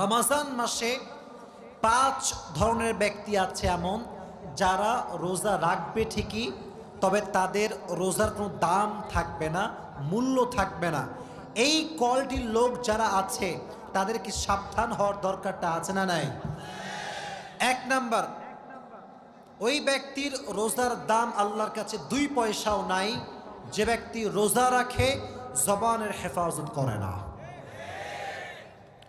রমাজান মাসে পাঁচ ধরনের ব্যক্তি আছে এমন, যারা রোজা রাখবে ঠিকই, তবে তাদের রোজার কোনো দাম থাকবে না, মূল্য থাকবে না। এই কলটির লোক যারা আছে, তাদের কি সাবধান হওয়ার দরকারটা আছে না নাই? এক নাম্বার, ওই ব্যক্তির রোজার দাম আল্লাহর কাছে দুই পয়সাও নাই, যে ব্যক্তি রোজা রাখে, জবানের হেফাজত করে না।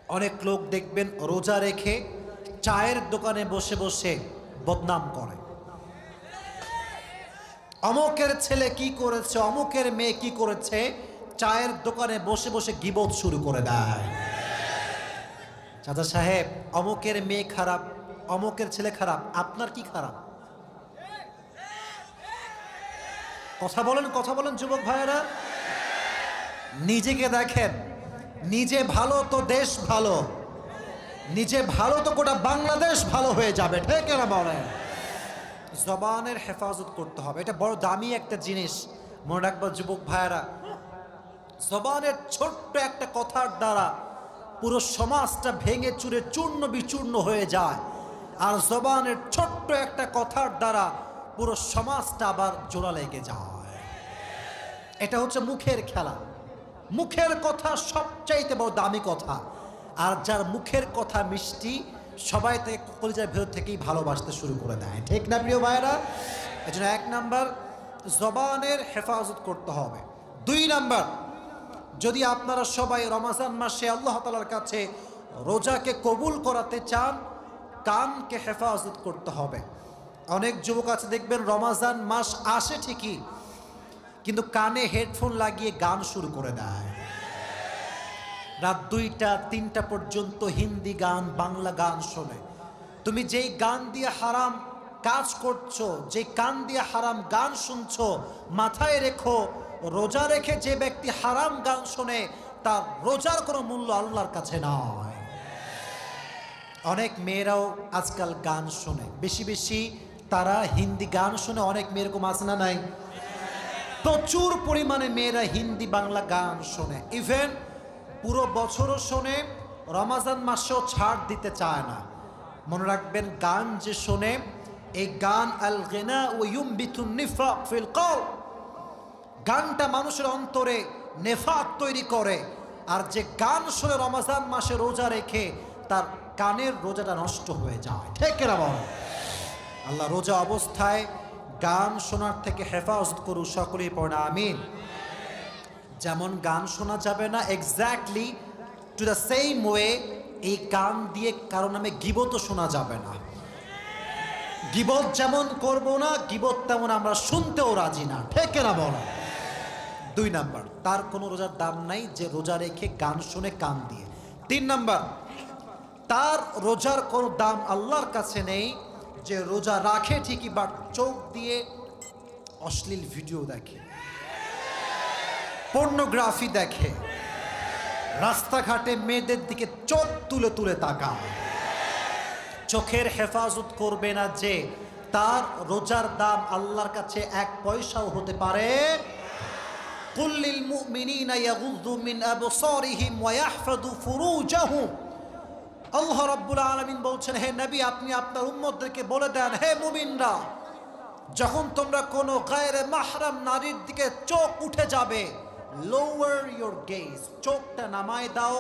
অনেক লোক দেখবেন রোজা রেখে চায়ের দোকানে বসে বসে বদনাম করে। অমকের ছেলে কি করেছে, অমকের মেয়ে কি করেছে, চায়ের দোকানে বসে বসে গিবত শুরু করে দেয়। চাচা সাহেব, অমকের মেয়ে খারাপ, অমকের ছেলে খারাপ, আপনার কি খারাপ? কথা বলেন কথা বলেন, যুবক ভাইয়েরা। নিজেকে দেখেন। নিজে ভালো তো দেশ ভালো। নিজে ভালো তো গোটা বাংলাদেশ ভালো হয়ে যাবে, ঠিক না বলেন? জবানের হেফাজত করতে হবে। এটা বড় দামি একটা জিনিস। মনে রাখব যুবক ভাইয়েরা, জবানের ছোট্ট একটা কথার দ্বারা পুরো সমাজটা ভেঙে চুরে চূর্ণ বিচূর্ণ হয়ে যায়। আর জবানের ছোট্ট একটা কথার দ্বারা পুরো সমাজটা আবার জোড়া লেগে যায়। এটা হচ্ছে মুখের খেলা। মুখের কথা সবচাইতে বড় দামি কথা। আর যার মুখের কথা মিষ্টি, সবাই তাকে কলিজার ভেতর থেকেই ভালোবাসতে শুরু করে দেয়। ঠিক না, প্রিয় ভাইয়েরা? এজন্য এক নাম্বার, জবানের হেফাজত করতে হবে। দুই নাম্বার, যদি আপনারা সবাই রমাজান মাসে আল্লাহ তালার কাছে রোজাকে কবুল করাতে চান, কানকে হেফাজত করতে হবে। অনেক যুবক আছে, দেখবেন রমাজান মাস আসে ঠিকই কিন্তু কানে হেডফোন লাগিয়ে গান শুরু করে দেয়। রাত দুইটা, তিনটা পর্যন্ত হিন্দি গান, বাংলা গান শোনে। তুমি যেই গান দিয়ে হারাম কাজ করছ যে কান দিয়ে হারাম গান শুনছো, মাথায় রেখো, রোজা রেখে যে ব্যক্তি হারাম গান শোনে, তার রোজার কোনো মূল্য আল্লাহর কাছে নয়। অনেক মেয়েরাও আজকাল গান শোনে। বেশি বেশি তারা হিন্দি গান শুনে অনেক মেয়েরকম আছে না নাই? প্রচুর পরিমাণে মেয়েরা হিন্দি বাংলা গান শোনে। ইভেন পুরো বছরও শোনে, রমাজান মাসেও ছাড় দিতে চায় না। মনে রাখবেন, গান যে শোনে, এই গান, আল গেনা ও ইউম বিথুন নিফাক ফিল কল গানটা মানুষের অন্তরে নেফাক তৈরি করে। আর যে গান শুনে রমাজান মাসে রোজা রেখে, তার কানের রোজাটা নষ্ট হয়ে যায়। ঠিক বল? আল্লাহ রোজা অবস্থায় গান শোনার থেকে হেফাজত করু সকলেই পড়া, আমিন। যেমন গান শোনা যাবে না exactly to the same way এই গান দিয়ে কারও নামে গিবতও শোনা যাবে না। গিবত যেমন করব না, গিবত তেমন আমরা শুনতেও রাজি না, ঠেকে না বল? দুই নাম্বার, তার কোনো রোজার দাম নাই যে রোজা রেখে গান শুনে কান দিয়ে। তিন নাম্বার, তার রোজার কোনো দাম আল্লাহর কাছে নেই যে রোজা রাখে ঠিকই, বাট চোখ দিয়ে অশ্লীল ভিডিও দেখে পর্নোগ্রাফি দেখে, রাস্তাঘাটে মেয়েদের দিকে চোখ তুলে তুলে তাকায়। চোখের হেফাজত করবে না যে তার রোজার দাম আল্লাহর কাছে এক পয়সাও হতে পারে। মুমিনিনা ইয়াগুযু মিন আবসারিহিম ওয়া ইয়াহফাযু ফুরুজাহুম। আল্লাহ রাব্বুল আলমিন বলছেন, হে নবী, আপনি আপনার উম্মদেরকে বলে দেন, হে মুমিনরা, যখন তোমরা কোনো গায়ের মাহরাম নারীর দিকে চোখ উঠে যাবে লোয়ার ইয়োর গেজ চোখটা নামায় দাও